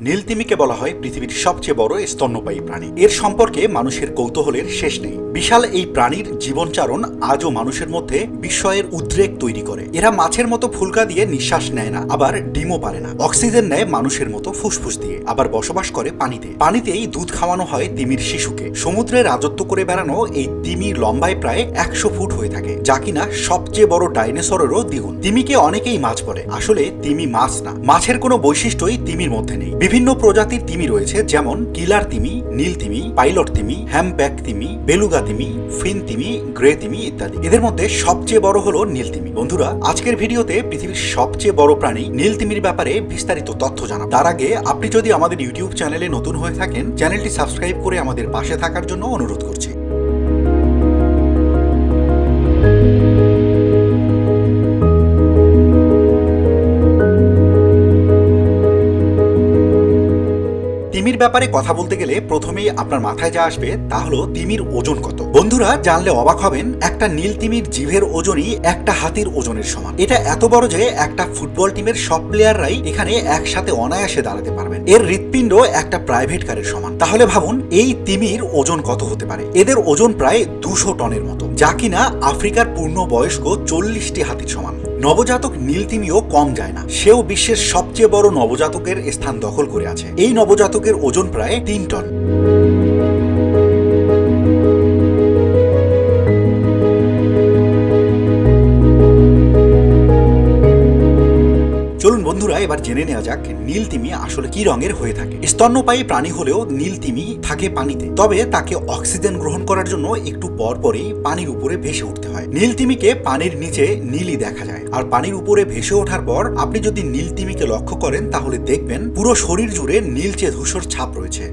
নীলতিমিকে বলা হয় পৃথিবীর সবচেয়ে বড় স্তন্যপায়ী প্রাণী। এর সম্পর্কে মানুষের কৌতূহলের শেষ নেই। বিশাল এই প্রাণীর জীবনচারণ আজও মানুষের মধ্যে বিস্ময়ের উদ্রেক তৈরি করে। এরা মাছের মতো ফুলকা দিয়ে নিঃশ্বাস নেয় না, আবার ডিমও পারে না। অক্সিজেন নেয় মানুষের মতো ফুসফুস দিয়ে, আবার বসবাস করে পানিতে। পানিতেই দুধ খাওয়ানো হয় তিমির শিশুকে। সমুদ্রে রাজত্ব করে বেড়ানো এই তিমির লম্বায় প্রায় একশো ফুট হয়ে থাকে, যা কিনা সবচেয়ে বড় ডাইনোসরেরও দ্বিগুণ। তিমিকে অনেকেই মাছ বলে। আসলে তিমি মাছ না। মাছের কোনো বৈশিষ্ট্যই তিমির মধ্যে নেই। বিভিন্ন প্রজাতির তিমি রয়েছে, যেমন কিলার তিমি, নীল তিমি, পাইলট তিমি হ্যামব্যাক তিমি, বেলুগা তিমি, ফিন তিমি, গ্রে তিমি ইত্যাদি। এদের মধ্যে সবচেয়ে বড় হলো নীল তিমি। বন্ধুরা, আজকের ভিডিওতে পৃথিবীর সবচেয়ে বড় প্রাণী নীল তিমির ব্যাপারে বিস্তারিত তথ্য জানাব। তার আগে আপনি যদি আমাদের ইউটিউব চ্যানেলে নতুন হয়ে থাকেন, চ্যানেলটি সাবস্ক্রাইব করে আমাদের পাশে থাকার জন্য অনুরোধ করছি। ব্যাপারে কথা বলতে গেলে প্রথমেই আপনার মাথায় যা আসবে তা হলো তিমির ওজন কত। বন্ধুরা, জানলে অবাক হবেন, একটা নীল তিমির জিভের ওজনই একটা হাতির ওজনের সমান। এটা এত বড় যে একটা ফুটবল টিমের সব প্লেয়াররাই এখানে একসাথে অনায়াসে দাঁড়াতে পারবেন। এর হৃৎপিণ্ড একটা প্রাইভেট কারের সমান। তাহলে ভাবুন, এই তিমির ওজন কত হতে পারে? এদের ওজন প্রায় দুশো টনের মতো, যা কিনা আফ্রিকার পূর্ণ বয়স্ক চল্লিশটি হাতির সমান। নবজাতক নীলতিমিও কম যায় না। সেও বিশ্বের সবচেয়ে বড় নবজাতকের স্থান দখল করে আছে। এই নবজাতকের ওজন প্রায় তিন টন। এবার জেনে নেওয়া যাক নীল তিমি আসলে কি রঙের হয়ে থাকে। স্তন্যপায়ী প্রাণী হলেও নীল তিমি থাকে পানিতে। তবে তাকে অক্সিজেন গ্রহণ করার জন্য একটু পর পরই পানির উপরে ভেসে উঠতে হয়। নীল তিমিকে পানির নিচে নীলই দেখা যায়। আর পানির উপরে ভেসে ওঠার পর আপনি যদি নীল তিমিকে লক্ষ্য করেন তাহলে দেখবেন পুরো শরীর জুড়ে নীলচে ধূসর ছাপ রয়েছে।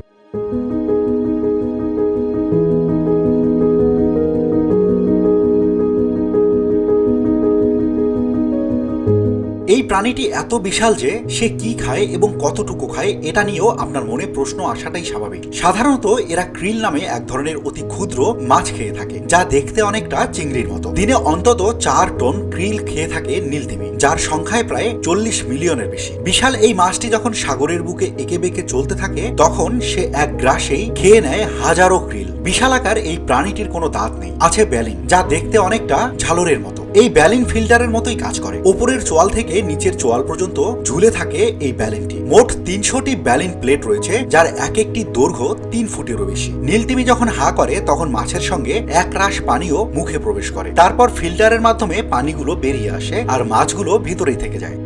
এই প্রাণীটি এত বিশাল যে সে কি খায় এবং কতটুকু খায়, এটা নিয়েও আপনার মনে প্রশ্ন আসাটাই স্বাভাবিক। সাধারণত এরা ক্রিল নামে এক ধরনের অতি ক্ষুদ্র মাছ খেয়ে থাকে, যা দেখতে অনেকটা চিংড়ির মতো। দিনে অন্তত চার টন ক্রিল খেয়ে থাকে নীলতিমি, যার সংখ্যায় প্রায় চল্লিশ মিলিয়নের বেশি। বিশাল এই মাছটি যখন সাগরের বুকে এঁকে বেঁকে চলতে থাকে, তখন সে এক গ্রাসেই খেয়ে নেয় হাজারো ক্রিল। বিশালাকার এই প্রাণীটির কোনো দাঁত নেই, আছে ব্যালিন যা দেখতে অনেকটা ঝালরের মতো। এই ব্যালিন ফিল্টারের মতোই কাজ করে। ওপরের চোয়াল থেকে নিচের চোয়াল পর্যন্ত ঝুলে থাকে এই ব্যালিনটি। মোট তিনশোটি ব্যালিন প্লেট রয়েছে, যার এক একটি দৈর্ঘ্য তিন ফুটেরও বেশি। নীলতিমি যখন হা করে, তখন মাছের সঙ্গে এক রাশ পানিও মুখে প্রবেশ করে। তারপর ফিল্টারের মাধ্যমে পানিগুলো বেরিয়ে আসে আর মাছগুলো ভিতরেই থেকে যায়।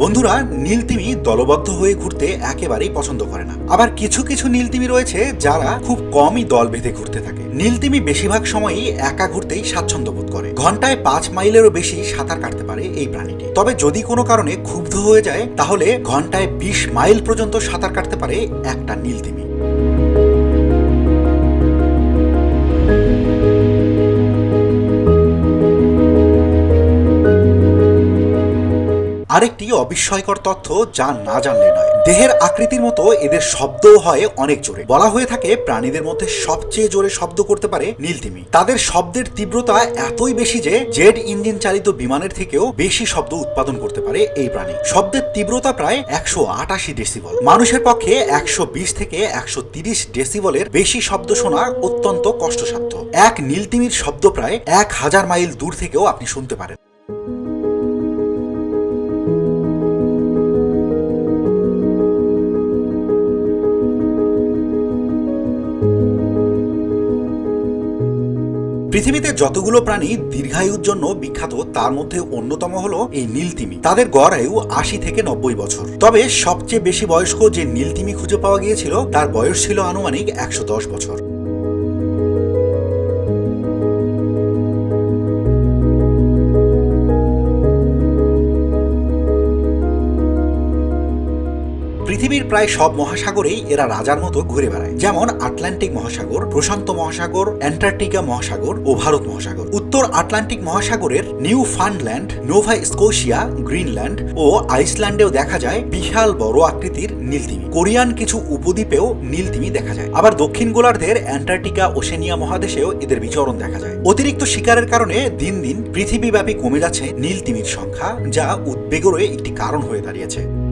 বন্ধুরা নীলতিমি দলবদ্ধ হয়ে ঘুরতে একেবারেই পছন্দ করে না। আবার কিছু কিছু নীলতিমি রয়েছে যারা খুব কমই দল বেঁধে ঘুরতে থাকে। নীলতিমি বেশিরভাগ সময়ই একা ঘুরতেই স্বাচ্ছন্দ্য বোধ করে। ঘন্টায় পাঁচ মাইলেরও বেশি সাঁতার কাটতে পারে এই প্রাণীটি। তবে যদি কোনো কারণে ক্ষুব্ধ হয়ে যায়, তাহলে ঘন্টায় বিশ মাইল পর্যন্ত সাঁতার কাটতে পারে একটা নীলতিমি। আরেকটি অবিস্ময়কর তথ্য যা না জানলে নয়। দেহের আকৃতির মতো এদের শব্দও হয় অনেক জোরে। বলা হয়ে থাকে প্রাণীদের মধ্যে সবচেয়ে জোরে শব্দ করতে পারে নীলতিমি। তাদের শব্দের তীব্রতা এতই বেশি যে জেট ইঞ্জিন চালিত বিমানের থেকেও বেশি শব্দ উৎপাদন করতে পারে এই প্রাণী। শব্দের তীব্রতা প্রায় একশো আটাশি ডেসিবল। মানুষের পক্ষে একশো বিশ থেকে একশো তিরিশ ডেসিবলের বেশি শব্দ শোনা অত্যন্ত কষ্টসাধ্য। এক নীলতিমির শব্দ প্রায় এক হাজার মাইল দূর থেকেও আপনি শুনতে পারেন। পৃথিবীতে যতগুলো প্রাণী দীর্ঘায়ুর জন্য বিখ্যাত, তার মধ্যে অন্যতম হলো এই নীলতিমি। তাদের গড় আয়ু আশি থেকে নব্বই বছর। তবে সবচেয়ে বেশি বয়স্ক যে নীলতিমি খুঁজে পাওয়া গিয়েছিল, তার বয়স ছিল আনুমানিক একশো দশ বছর। প্রায় সব মহাসাগরেই এরা রাজার মতো ঘুরে বেড়ায়। যেমন আটলান্টিক মহাসাগর, প্রশান্ত মহাসাগর, অ্যান্টার্কটিকা মহাসাগর ও ভারত মহাসাগর। উত্তর আটলান্টিক মহাসাগরের Newfoundland Nova Scotia, Greenland ও আইসল্যান্ডেও দেখা যায় বিশাল বড় আকৃতির নীলতিমি। কোরিয়ান কিছু উপদ্বীপেও নীলতিমি দেখা যায়। আবার দক্ষিণ গোলার্ধের অ্যান্টার্কটিকা ওশেনিয়া মহাদেশেও এদের বিচরণ দেখা যায়। অতিরিক্ত শিকারের কারণে দিন দিন পৃথিবীব্যাপী কমে যাচ্ছে নীলতিমির সংখ্যা, যা উদ্বেগেরও একটি কারণ হয়ে দাঁড়িয়েছে।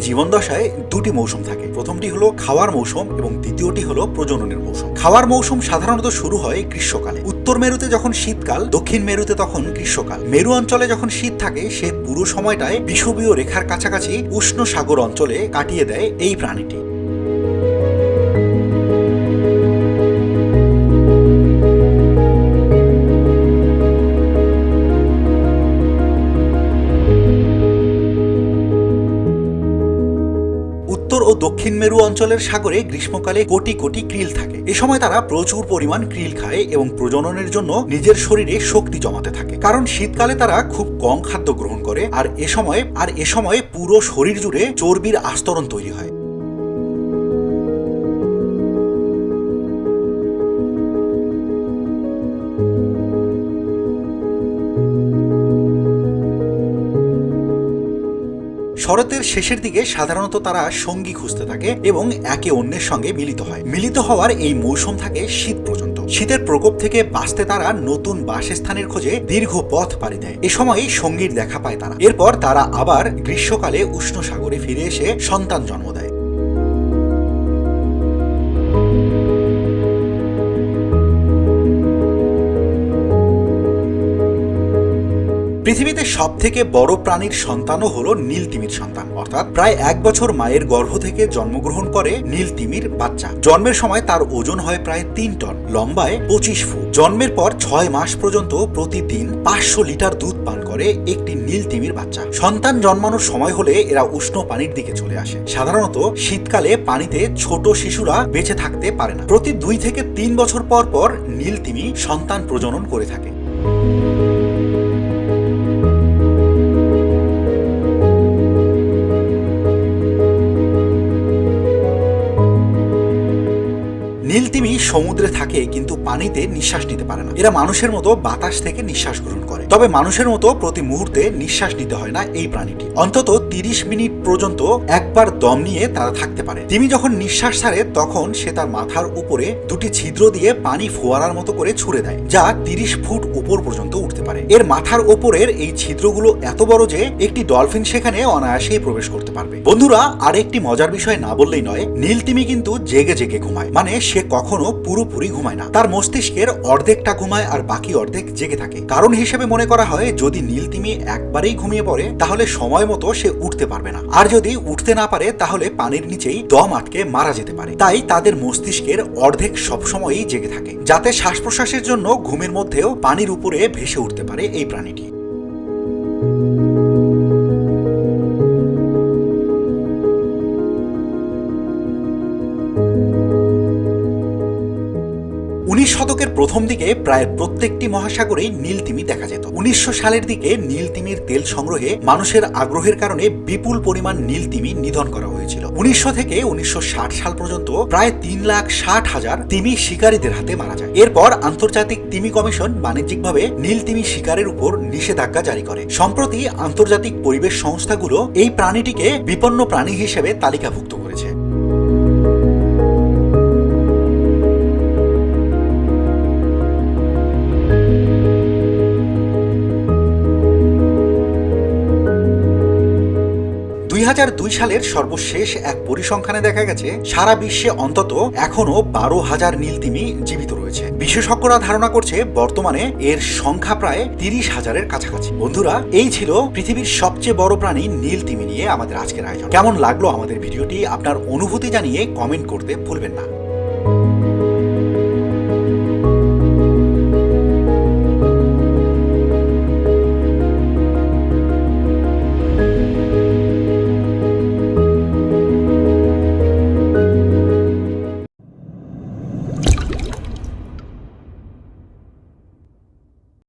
জীবনদশায় দুটি মৌসুম থাকে। প্রথমটি হলো খাওয়ার মৌসুম এবং দ্বিতীয়টি হলো প্রজননের মৌসুম। খাওয়ার মৌসুম সাধারণত শুরু হয় গ্রীষ্মকালে। উত্তর মেরুতে যখন শীতকাল দক্ষিণ মেরুতে তখন গ্রীষ্মকাল। মেরু অঞ্চলে যখন শীত থাকে, সে পুরো সময়টায় বিষবীয় রেখার কাছাকাছি উষ্ণ সাগর অঞ্চলে কাটিয়ে দেয় এই প্রাণীটি। উত্তর ও দক্ষিণ মেরু অঞ্চলের সাগরে গ্রীষ্মকালে কোটি কোটি ক্রিল থাকে। এ সময় তারা প্রচুর পরিমাণ ক্রিল খায় এবং প্রজননের জন্য নিজের শরীরে শক্তি জমাতে থাকে। কারণ শীতকালে তারা খুব কম খাদ্য গ্রহণ করে, আর এ সময় আর এ সময় পুরো শরীর জুড়ে চর্বির আস্তরণ তৈরি হয়। শরতের শেষের দিকে সাধারণত তারা সঙ্গী খুঁজতে থাকে এবং একে অন্যের সঙ্গে মিলিত হয়। মিলিত হওয়ার এই মৌসুম থাকে শীত পর্যন্ত। শীতের প্রকোপ থেকে বাঁচতে তারা নতুন বাসস্থানের খোঁজে দীর্ঘ পথ পাড়ি দেয়। এ সময় সঙ্গীর দেখা পায় তারা। এরপর তারা আবার গ্রীষ্মকালে উষ্ণ সাগরে ফিরে এসে সন্তান জন্ম দেয়। সব থেকে বড় প্রাণীর সন্তানও হলো নীল তিমির সন্তান, অর্থাৎ প্রায় এক বছর মায়ের গর্ভ থেকে জন্মগ্রহণ করে নীল তিমির বাচ্চা। জন্মের সময় তার ওজন হয় প্রায় তিন টন, লম্বায় পঁচিশ ফুট। জন্মের পর ছয় মাস পর্যন্ত প্রতিদিন পাঁচশো লিটার দুধ পান করে একটি নীল তিমির বাচ্চা। সন্তান জন্মানোর সময় হলে এরা উষ্ণ পানির দিকে চলে আসে। সাধারণত শীতকালে পানিতে ছোট শিশুরা বেঁচে থাকতে পারে না। প্রতি দুই থেকে তিন বছর পর পর নীল তিমি সন্তান প্রজনন করে থাকে। নীলতিমি সমুদ্রে থাকে, কিন্তু পানিতে নিঃশ্বাস নিতে পারে না। এরা মানুষের মতো বাতাস থেকে নিঃশ্বাস গ্রহণ করে। তবে মানুষের মতো প্রতি মুহূর্তে নিঃশ্বাস নিতে হয় না এই প্রাণীটি। অন্তত তিরিশ মিনিট পর্যন্ত একবার দম নিয়ে তারা থাকতে পারে। তিমি যখন নিঃশ্বাস ছাড়ে, তখন সে তার মাথার উপরে দুটি ছিদ্র দিয়ে পানি ফোয়ারার মতো করে ছুড়ে দেয়, যা তিরিশ ফুট উপর পর্যন্ত উঠতে পারে। এর মাথার ওপরের এই ছিদ্রগুলো এত বড় যে একটি ডলফিন সেখানে অনায়াসেই প্রবেশ করতে পারবে। বন্ধুরা, আরেকটি মজার বিষয় না বললেই নয় নীলতিমি কিন্তু জেগে জেগে ঘুমায়। মানে সে কখনো পুরোপুরি ঘুমায় না। তার মস্তিষ্কের অর্ধেকটা ঘুমায় আর বাকি অর্ধেক জেগে থাকে। কারণ হিসেবে মনে করা হয়, যদি নীলতিমি একবারেই ঘুমিয়ে পড়ে, তাহলে সময় মতো সে উঠতে পারবে না। আর যদি উঠতে না পারে, তাহলে পানির নিচেই দম আটকে মারা যেতে পারে। তাই তাদের মস্তিষ্কের অর্ধেক সবসময়ই জেগে থাকে, যাতে শ্বাস প্রশ্বাসের জন্য ঘুমের মধ্যেও পানির উপরে ভেসে উঠতে পারে এই প্রাণীটি। উনিশ শতকের প্রথম দিকে প্রায় প্রত্যেকটি মহাসাগরেই নীলতিমি দেখা যেত। উনিশশো সালের দিকে নীলতিমির তেল সংগ্রহে মানুষের আগ্রহের কারণে বিপুল পরিমাণ নীলতিমি নিধন করা হয়েছিল। উনিশশো থেকে উনিশশো ষাট সাল পর্যন্ত প্রায় তিন লাখ ষাট হাজার তিমি শিকারীদের হাতে মারা যায়। এরপর আন্তর্জাতিক তিমি কমিশন বাণিজ্যিকভাবে নীলতিমি শিকারের উপর নিষেধাজ্ঞা জারি করে। সম্প্রতি আন্তর্জাতিক পরিবেশ সংস্থাগুলো এই প্রাণীটিকে বিপন্ন প্রাণী হিসেবে তালিকাভুক্ত করেছে। দু হাজার দুই সালের সর্বশেষ এক পরিসংখ্যানে দেখা গেছে, সারা বিশ্বে অন্তত এখনও বারো হাজার নীলতিমি জীবিত রয়েছে। বিশেষজ্ঞরা ধারণা করছে, বর্তমানে এর সংখ্যা প্রায় তিরিশ হাজারের কাছাকাছি। বন্ধুরা, এই ছিল পৃথিবীর সবচেয়ে বড় প্রাণী নীলতিমি নিয়ে আমাদের আজকের আয়োজন। কেমন লাগল আমাদের ভিডিওটি? আপনার অনুভূতি জানিয়ে কমেন্ট করতে ভুলবেন না।